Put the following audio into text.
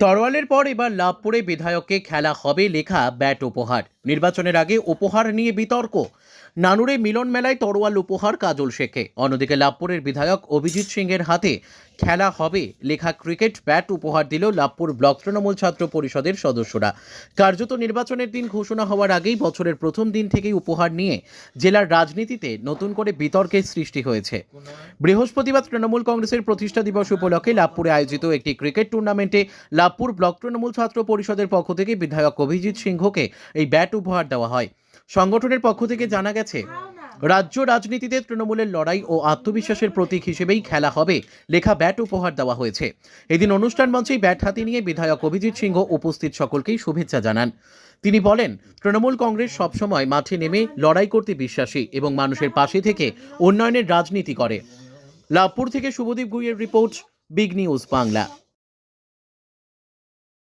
তরোয়ালের পর এবার লাভপুরে বিধায়ককে খেলা হবে লেখা ব্যাট উপহার। নির্বাচনের আগে উপহার নিয়ে বিতর্ক। নানুরে মিলন মেলায় তরোয়াল উপহার কাজল শেখে। অন্যদিকে লাভপুরের বিধায়ক অভিজিৎ সিংয়ের হাতে খেলা হবে। লেখা ক্রিকেট ব্যাট উপহার দিল লাভপুর ব্লক তৃণমূল ছাত্র পরিষদের সদস্যরা। কার্যত নির্বাচনের দিন ঘোষণা হওয়ার আগেই বছরের প্রথম দিন থেকেই উপহার নিয়ে জেলার রাজনীতিতে নতুন করে বিতর্কের সৃষ্টি হয়েছে। বৃহস্পতিবার তৃণমূল কংগ্রেসের প্রতিষ্ঠা দিবস উপলক্ষে লাভপুরে আয়োজিত একটি ক্রিকেট টুর্নামেন্টে লাভপুর ব্লক তৃণমূল ছাত্র পরিষদের পক্ষ থেকে বিধায়ক অভিজিৎ সিংহকে এই ব্যাট উপহার দেওয়া হয়। সংগঠনের পক্ষ থেকে জানা গেছে, রাজ্য রাজনীতিতে তৃণমূলের লড়াই ও আত্মবিশ্বাসের প্রতীক হিসেবেই খেলা হবে, লেখা ব্যাট উপহার দেওয়া হয়েছে। এদিন অনুষ্ঠান মঞ্চেই ব্যাট হাতে নিয়ে বিধায়ক অভিজিৎ সিংহ উপস্থিত সকলকেই শুভেচ্ছা জানান। তিনি বলেন, তৃণমূল কংগ্রেস সবসময় মাঠে নেমে লড়াই করতে বিশ্বাসী এবং মানুষের পাশে থেকে উন্নয়নের রাজনীতি করে। লাভপুর থেকে শুভদীপ গুইয়ের রিপোর্ট, বিগ নিউজ বাংলা।